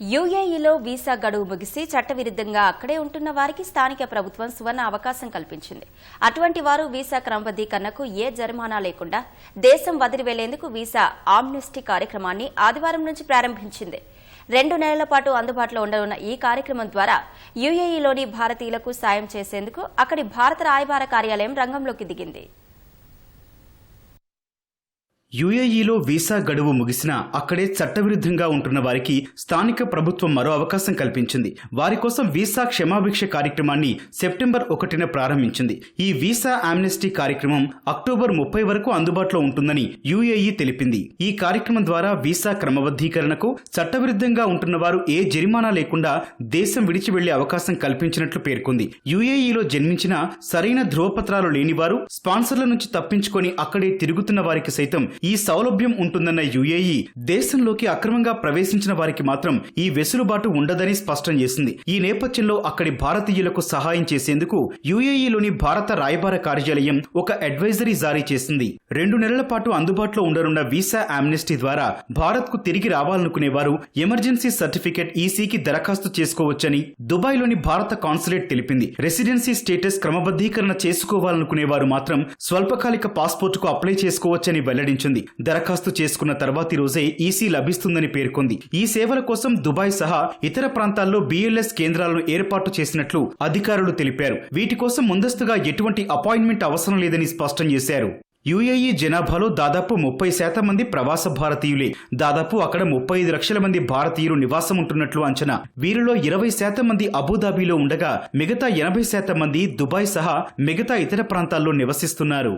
యూఏఈలో visa గడువు ముగిసి చట్టవిరుద్ధంగా అక్కడే ఉంటున్న వారికి స్థానిక ప్రభుత్వం సువర్ణ అవకాశం కల్పించింది. అటువంటి వారు వీసా క్రమబద్దీకరణకు ఏ జరిమానా లేకుండా దేశం వదిలి వెళ్ళేందుకు వీసా ఆమ్నెస్టీ కార్యక్రమాన్ని ఆదివారం నుంచి ప్రారంభించింది. రెండు నెలల పాటు అందుబాటులో ఉండనున్న ఈ కార్యక్రమం ద్వారా యూఏఈలోని భారతీయులకు సాయం చేసేందుకు అక్కడి భారత రాయబార కార్యాలయం రంగంలోకి దిగింది. యుఏఈలో వీసా గడువు ముగిసినా అక్కడే చట్టవిరుద్ధంగా ఉంటున్న వారికి స్థానిక ప్రభుత్వం మరో అవకాశం కల్పించింది. వారి కోసం వీసా క్షమాభిక్ష కార్యక్రమాన్ని సెప్టెంబర్ ఒకటిన ప్రారంభించింది. ఈ వీసా ఆమ్నెస్టీ కార్యక్రమం అక్టోబర్ ముప్పై వరకు అందుబాటులో ఉంటుందని యుఏఈ తెలిపింది. ఈ కార్యక్రమం ద్వారా వీసా క్రమబద్ధీకరణకు చట్టవిరుద్ధంగా ఉంటున్న వారు ఏ జరిమానా లేకుండా దేశం విడిచి వెళ్ళే అవకాశం కల్పించినట్లు పేర్కొంది. యుఏఈలో జన్మించిన సరైన ధ్రువపత్రాలు లేనివారు స్పాన్సర్ల నుంచి తప్పించుకొని అక్కడే తిరుగుతున్న వారికి సైతం ఈ సౌలభ్యం ఉంటుందన్న యుఏఈ దేశంలోకి అక్రమంగా ప్రవేశించిన వారికి మాత్రం ఈ వెసులుబాటు ఉండదని స్పష్టం చేసింది. ఈ నేపథ్యంలో అక్కడి భారతీయులకు సహాయం చేసేందుకు యుఏఈలోని భారత రాయబార కార్యాలయం ఒక అడ్వైజరీ జారీ చేసింది. రెండు నెలల పాటు అందుబాటులో ఉండనున్న వీసా ఆమ్నెస్టీ ద్వారా భారత్కు తిరిగి రావాలనుకునే వారు ఎమర్జెన్సీ సర్టిఫికెట్ ఈసీకి దరఖాస్తు చేసుకోవచ్చని దుబాయ్లోని భారత కాన్సులేట్ తెలిపింది. రెసిడెన్సీ స్టేటస్ క్రమబద్ధీకరణ చేసుకోవాలనుకునే వారు మాత్రం స్వల్పకాలిక పాస్పోర్టుకు అప్లై చేసుకోవచ్చని ప్రకటించింది దరఖాస్తు చేసుకున్న తర్వాతి రోజే ఈసీ లభిస్తుందని పేర్కొంది. ఈ సేవల కోసం దుబాయ్ సహా ఇతర ప్రాంతాల్లో బిఎల్ఎస్ కేంద్రాలను ఏర్పాటు చేసినట్లు అధికారులు తెలిపారు. వీటి కోసం ముందస్తుగా ఎటువంటి అపాయింట్మెంట్ అవసరం లేదని స్పష్టం చేశారు. యుఏఈ జనాభాలో దాదాపు ముప్పై శాతం మంది ప్రవాస భారతీయులే. దాదాపు అక్కడ ముప్పై ఐదు లక్షల మంది భారతీయులు నివాసం ఉంటున్నట్లు అంచనా. వీరిలో ఇరవై శాతం మంది అబుదాబీలో ఉండగా మిగతా ఎనభై శాతం మంది దుబాయ్ సహా మిగతా ఇతర ప్రాంతాల్లో నివసిస్తున్నారు.